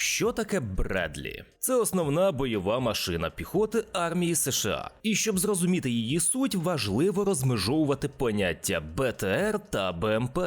Що таке Бредлі? Це основна бойова машина піхоти армії США. І щоб зрозуміти її суть, важливо розмежовувати поняття БТР та БМП.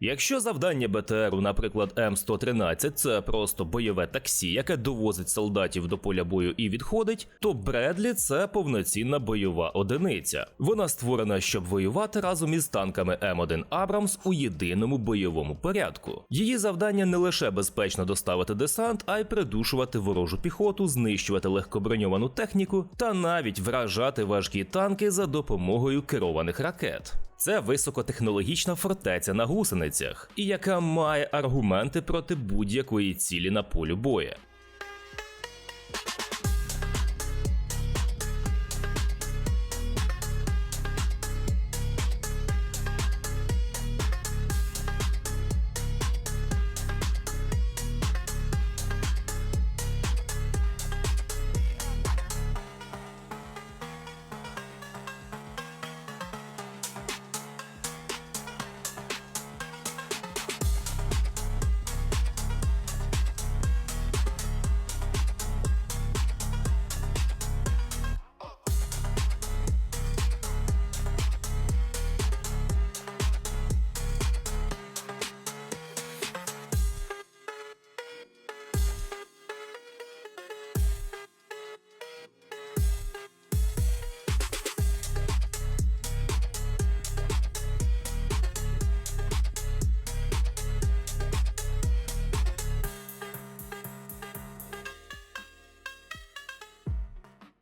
Якщо завдання БТРу, наприклад, М113, це просто бойове таксі, яке довозить солдатів до поля бою і відходить, то Бредлі це повноцінна бойова одиниця. Вона створена, щоб воювати разом із танками М1 Абрамс у єдиному бойовому порядку. Її завдання не лише безпечно доставити десант, а й придушувати ворожу піхоту, знищувати легкоброньовану техніку та навіть вражати важкі танки за допомогою керованих ракет. Це високотехнологічна фортеця на гусеницях, і яка має аргументи проти будь-якої цілі на полю бою.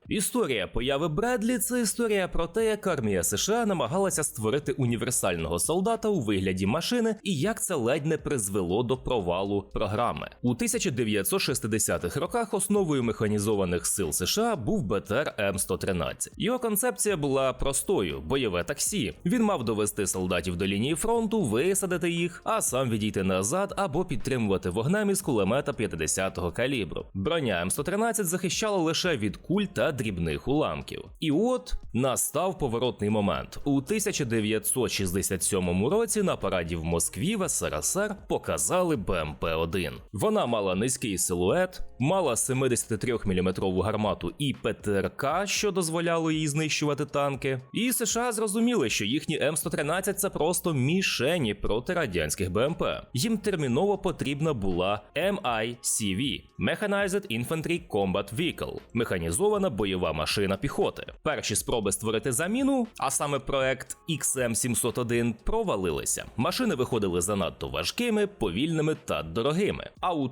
Історія появи Бредлі це історія про те, як армія США намагалася створити універсального солдата у вигляді машини і як це ледь не призвело до провалу програми. У 1960-х роках основою механізованих сил США був БТР М113. Його концепція була простою: бойове таксі. Він мав довести солдатів до лінії фронту, висадити їх, а сам відійти назад або підтримувати вогнем із кулемета 50-го калібру. Броня М113 захищала лише від куль та дрібних уламків. І от настав поворотний момент. У 1967 році на параді в Москві в СРСР показали БМП-1. Вона мала низький силует, мала 73-мм гармату і ПТРК, що дозволяло їй знищувати танки. І США зрозуміли, що їхні М113 це просто мішені проти радянських БМП. Їм терміново потрібна була MICV – Mechanized Infantry Combat Vehicle – механізована бойова машина піхоти. Перші спроби створити заміну, а саме проект XM701, провалилися. Машини виходили занадто важкими, повільними та дорогими. А у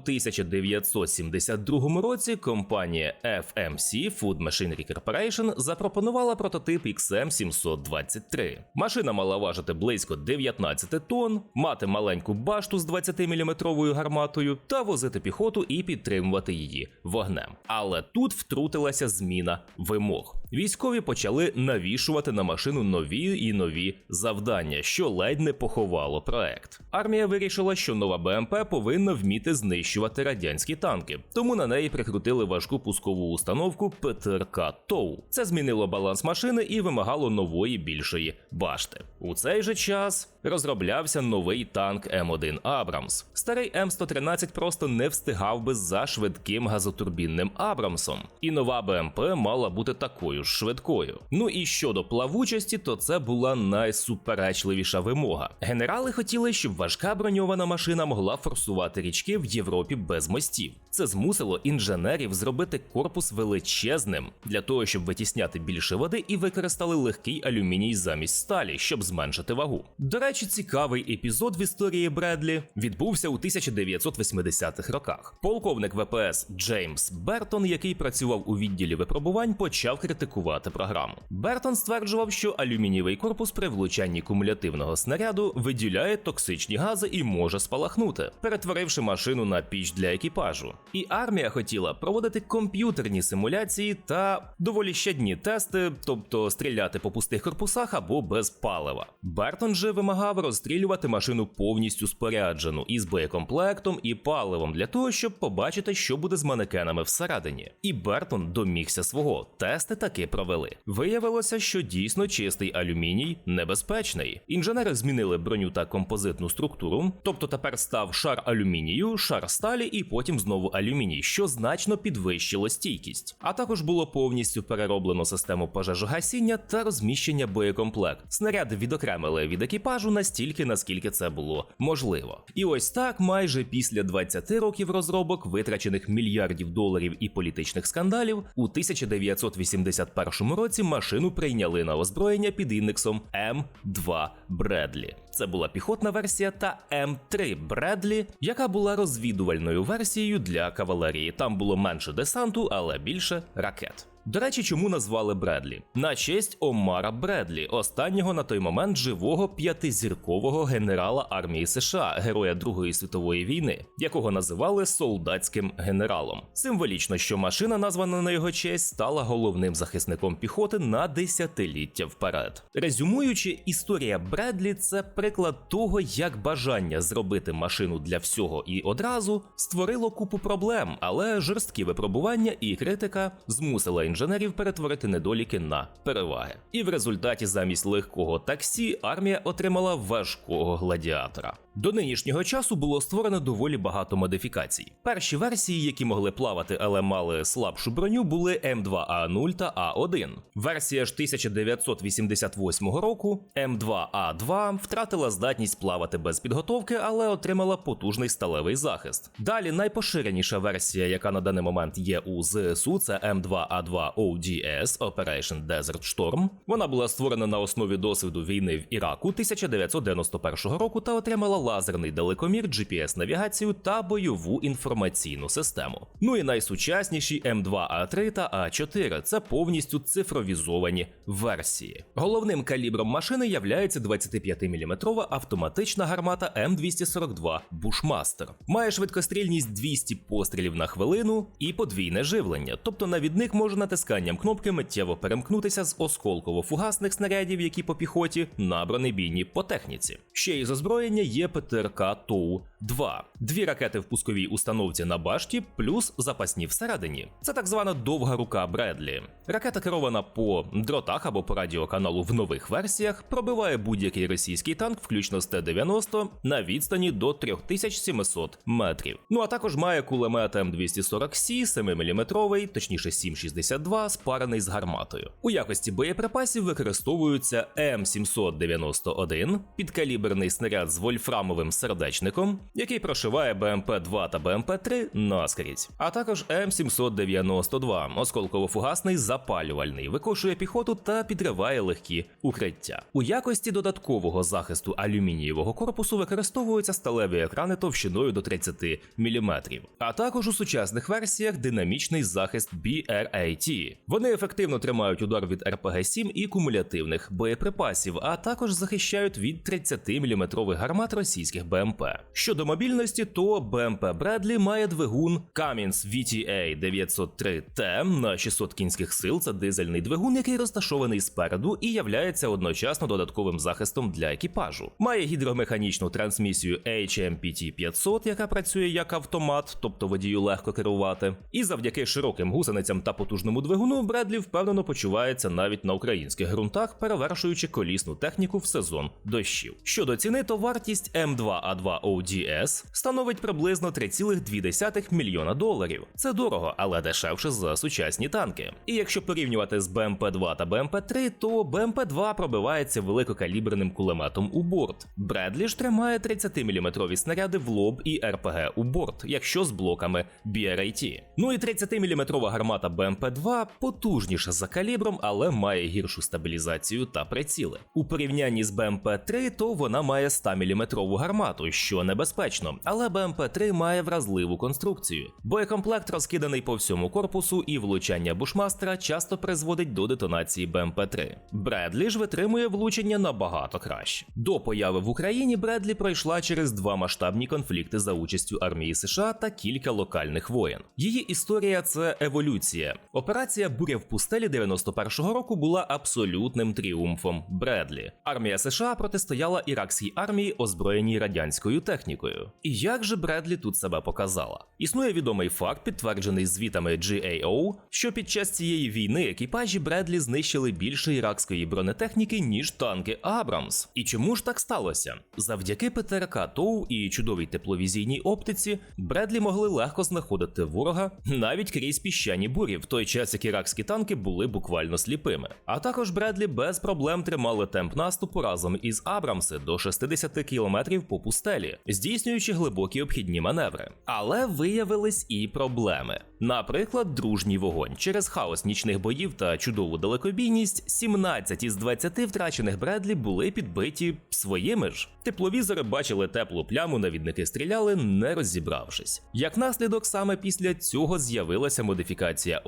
1972 році компанія FMC Food Machinery Corporation запропонувала прототип XM723. Машина мала важити близько 19 тонн, мати маленьку башту з 20-мм гарматою та возити піхоту і підтримувати її вогнем. Але тут втрутилася зміна вимог. Військові почали навішувати на машину нові і нові завдання, що ледь не поховало проект. Армія вирішила, що нова БМП повинна вміти знищувати радянські танки, тому на неї прикрутили важку пускову установку ПТРК ТОУ. Це змінило баланс машини і вимагало нової більшої башти. У цей же час розроблявся новий танк М1 Абрамс. Старий М113 просто не встигав би за швидким газотурбінним Абрамсом, і нова БМП мала бути такою ж швидкою. Ну і щодо плавучості, то це була найсуперечливіша вимога. Генерали хотіли, щоб важка броньована машина могла форсувати річки в Європі без мостів. Це змусило інженерів зробити корпус величезним для того, щоб витісняти більше води і використали легкий алюміній замість сталі, щоб зменшити вагу. До речі, цікавий епізод в історії Бредлі відбувся у 1980-х роках. Полковник ВПС Джеймс Бертон, який працював у відділі випробувань, почав критикувати програму. Бертон стверджував, що алюмінієвий корпус при влучанні кумулятивного снаряду виділяє токсичні гази і може спалахнути, перетворивши машину на піч для екіпажу. І армія хотіла проводити комп'ютерні симуляції та доволі щадні тести, тобто стріляти по пустих корпусах або без палива. Бертон же вимагав розстрілювати машину повністю споряджену із боєкомплектом і паливом для того, щоб побачити, що буде з манекенами всередині. І Бертон домігся свого. Тести таки провели. Виявилося, що дійсно чистий алюміній небезпечний. Інженери змінили броню та композитну структуру, тобто тепер став шар алюмінію, шар сталі і потім знову алюміній, що значно підвищило стійкість. А також було повністю перероблено систему пожежогасіння та розміщення боєкомплект. Снаряди відокремили від екіпажу настільки, наскільки це було можливо. І ось так, майже після 20 років розробок, витрачених мільярдів доларів і політичних скандалів, у 1981 році машину прийняли на озброєння під індексом М2 Бредлі. Це була піхотна версія та М3 Бредлі, яка була розвідувальною версією для кавалерії. Там було менше десанту, але більше ракет. До речі, чому назвали Бредлі? На честь Омара Бредлі, останнього на той момент живого п'ятизіркового генерала армії США, героя Другої світової війни, якого називали солдатським генералом. Символічно, що машина, названа на його честь, стала головним захисником піхоти на десятиліття вперед. Резюмуючи, історія Бредлі це приклад того, як бажання зробити машину для всього і одразу створило купу проблем, але жорсткі випробування і критика змусила інженерів перетворити недоліки на переваги. І в результаті замість легкого таксі армія отримала важкого гладіатора. До нинішнього часу було створено доволі багато модифікацій. Перші версії, які могли плавати, але мали слабшу броню, були М2А0 та А1. Версія ж 1988 року М2А2 втратила здатність плавати без підготовки, але отримала потужний сталевий захист. Далі найпоширеніша версія, яка на даний момент є у ЗСУ, це М2А2 ODS Operation Desert Storm. Вона була створена на основі досвіду війни в Іраку 1991 року та отримала лазерний далекомір, GPS-навігацію та бойову інформаційну систему. Ну і найсучасніші М2А3 та А4 це повністю цифровізовані версії. Головним калібром машини являється 25-мм автоматична гармата М242 Bushmaster. Має швидкострільність 200 пострілів на хвилину і подвійне живлення, тобто навідник може натисканням кнопки миттєво перемкнутися з осколково-фугасних снарядів, які по піхоті, на бронебійні по техніці. Ще із озброєння є ПТРК ТОУ 2 дві ракети в пусковій установці на башті, плюс запасні всередині. Це так звана довга рука Бредлі. Ракета керована по дротах або по радіоканалу в нових версіях, пробиває будь-який російський танк, включно з Т-90, на відстані до 3700 метрів. Ну а також має кулемет М240С 7-мм, точніше 7,62, спарений з гарматою. У якості боєприпасів використовуються М791, підкаліберний снаряд з вольфрамовим сердечником, який прошиває БМП-2 та БМП-3 наскрізь, а також М792, осколково-фугасний запалювальний, викошує піхоту та підриває легкі укриття. У якості додаткового захисту алюмінієвого корпусу використовуються сталеві екрани товщиною до 30 мм, а також у сучасних версіях динамічний захист BRAT. Вони ефективно тримають удар від РПГ-7 і кумулятивних боєприпасів, а також захищають від 30-мм гармат російських БМП. Щодо мобільності, то БМП Бредлі має двигун Cummins VTA 903T на 600 кінських сил. Це дизельний двигун, який розташований спереду і являється одночасно додатковим захистом для екіпажу. Має гідромеханічну трансмісію HMPT 500, яка працює як автомат, тобто водію легко керувати. І завдяки широким гусеницям та потужному двигуну Бредлі впевнено почувається навіть на українських ґрунтах, перевершуючи колісну техніку в сезон дощів. Щодо ціни, то вартість М2А2 ODS становить приблизно 3,2 мільйона доларів. Це дорого, але дешевше за сучасні танки. І якщо порівнювати з БМП-2 та БМП-3, то БМП-2 пробивається великокаліберним кулеметом у борт. Бредлі ж тримає 30-мм снаряди в лоб і РПГ у борт, якщо з блоками BRAT. Ну і 30-мм гармата БМП-2 потужніша за калібром, але має гіршу стабілізацію та приціли. У порівнянні з БМП-3, то вона має 100-мм гармату, що небезпечно, але БМП-3 має вразливу конструкцію. Боєкомплект розкиданий по всьому корпусу, і влучання бушмастера часто призводить до детонації БМП-3. Бредлі ж витримує влучення набагато краще. До появи в Україні Бредлі пройшла через два масштабні конфлікти за участю армії США та кілька локальних воєн. Її історія це еволюція. Операція Буря в пустелі 91-го року була абсолютним тріумфом Бредлі. Армія США протистояла іракській армії, озброєній радянською технікою. І як же Бредлі тут себе показала? Існує відомий факт, підтверджений звітами GAO, що під час цієї війни екіпажі Бредлі знищили більше іракської бронетехніки, ніж танки Абрамс. І чому ж так сталося? Завдяки ПТРК ТОУ і чудовій тепловізійній оптиці Бредлі могли легко знаходити ворога навіть крізь піщані бурі, в той час як іракські танки були буквально сліпими. А також Бредлі без проблем тримали темп наступу разом із Абрамси до 60 км по пустелі, здійснюючи глибокі обхідні маневри. Але виявились і проблеми. Наприклад, дружній вогонь через хаос нічних боїв та чудову далекобійність 17 із 20 втрачених Бредлі були підбиті своїми ж. Тепловізори бачили теплу пляму, навідники стріляли, не розібравшись. Як наслідок, саме після цього з'явилася модифікація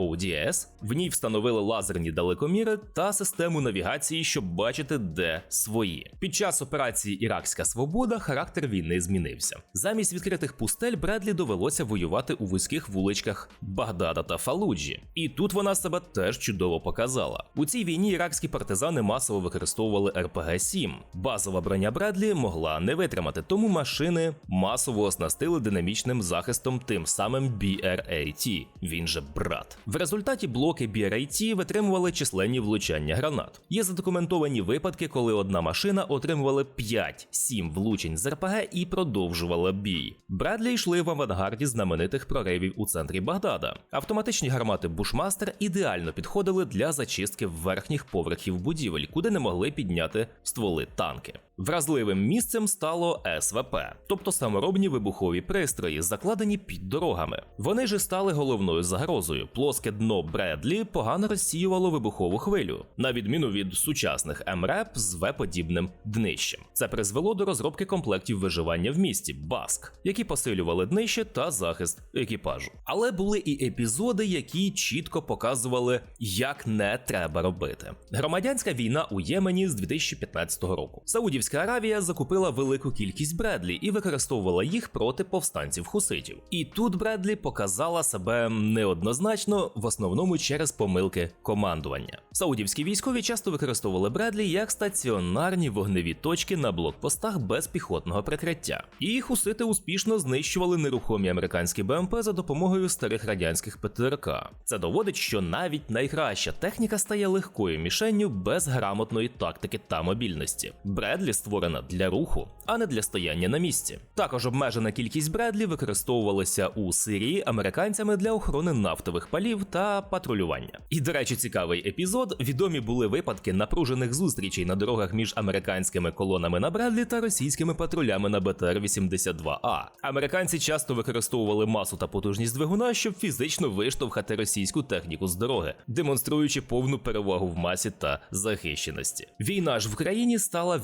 ODS, в ній встановили лазерні далекоміри та систему навігації, щоб бачити, де свої. Під час операції Іракська Свобода характер війни змінився. Замість відкритих пустель Бредлі довелося воювати у вузьких вуличках Багдада та Фалуджі. І тут вона себе теж чудово показала. У цій війні іракські партизани масово використовували РПГ-7. Базова броня Бредлі могла не витримати, тому машини масово оснастили динамічним захистом тим самим BRAT, він же брат. В результаті блоки BRAT витримували численні влучання гранат. Є задокументовані випадки, коли одна машина отримувала 5-7 влучень з РПГ і продовжувала бій. Бредлі йшли в авангарді знаменитих проривів у центрі Багдада. Автоматичні гармати Бушмастер ідеально підходили для зачистки верхніх поверхів будівель, куди не могли підняти стволи танки. Вразливим місцем стало СВП, тобто саморобні вибухові пристрої, закладені під дорогами. Вони ж стали головною загрозою. Плоске дно Бредлі погано розсіювало вибухову хвилю, на відміну від сучасних МРЕП з В-подібним днищем. Це призвело до розробки комплектів виживання в місті Баск, які посилювали днище та захист екіпажу. Але були і епізоди, які чітко показували, як не треба робити. Громадянська війна у Ємені з 2015 року. Саудівська Аравія закупила велику кількість Бредлі і використовувала їх проти повстанців хуситів. І тут Бредлі показала себе неоднозначно, в основному через помилки командування. Саудівські військові часто використовували Бредлі як стаціонарні вогневі точки на блокпостах без піхотного прикриття. І хусити успішно знищували нерухомі американські БМП за допомогою старих радянських ПТРК. Це доводить, що навіть найкраща техніка стає легкою мішенню без грамотної тактики та мобільності. Бредлі створена для руху, а не для стояння на місці. Також обмежена кількість Бредлі використовувалася у Сирії американцями для охорони нафтових палів та патрулювання. І, до речі, цікавий епізод: відомі були випадки напружених зустрічей на дорогах між американськими колонами на Бредлі та російськими патрулями на БТР-82А. Американці часто використовували масу та потужність двигуна, щоб фізично виштовхати російську техніку з дороги, демонструючи повну перевагу в масі та захищеності. Війна ж в країні стала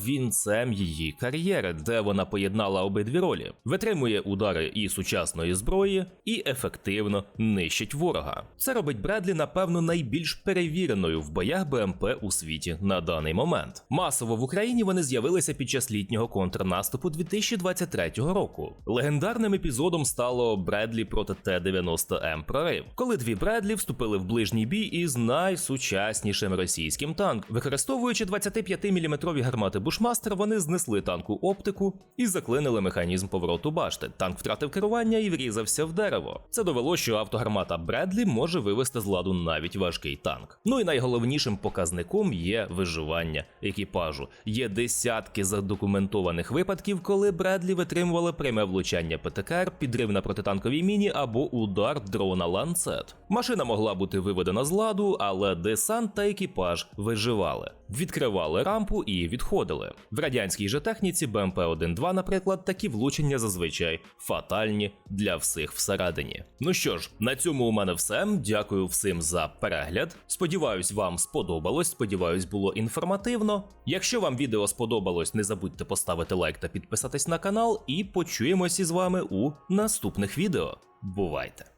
вінцем її кар'єри, де вона поєднала обидві ролі, витримує удари і сучасної зброї, і ефективно нищить ворога. Це робить Бредлі, напевно, найбільш перевіреною в боях БМП у світі на даний момент. Масово в Україні вони з'явилися під час літнього контрнаступу 2023 року. Легендарним епізодом стало Бредлі проти Т-90М прорив, коли дві Бредлі вступили в ближній бій із найсучаснішим російським танком, використовуючи 25-мм гармати Бушмастер, вони знесли танку оптику і заклинили механізм повороту башти. Танк втратив керування і врізався в дерево. Це довело, що автогармата Бредлі може вивести з ладу навіть важкий танк. Ну і найголовнішим показником є виживання екіпажу. Є десятки задокументованих випадків, коли Бредлі витримували пряме влучання ПТКР, підрив на протитанковій міні або удар дрона ланцет. Машина могла бути виведена з ладу, але десант та екіпаж виживали, відкривали рампу і відходили. В радянській же техніці БМП-1-2, наприклад, такі влучення зазвичай фатальні для всіх всередині. Ну що ж, на цьому у мене все. Дякую всім за перегляд. Сподіваюсь, вам сподобалось. Сподіваюсь, було інформативно. Якщо вам відео сподобалось, не забудьте поставити лайк та підписатись на канал, і почуємося з вами у наступних відео. Бувайте!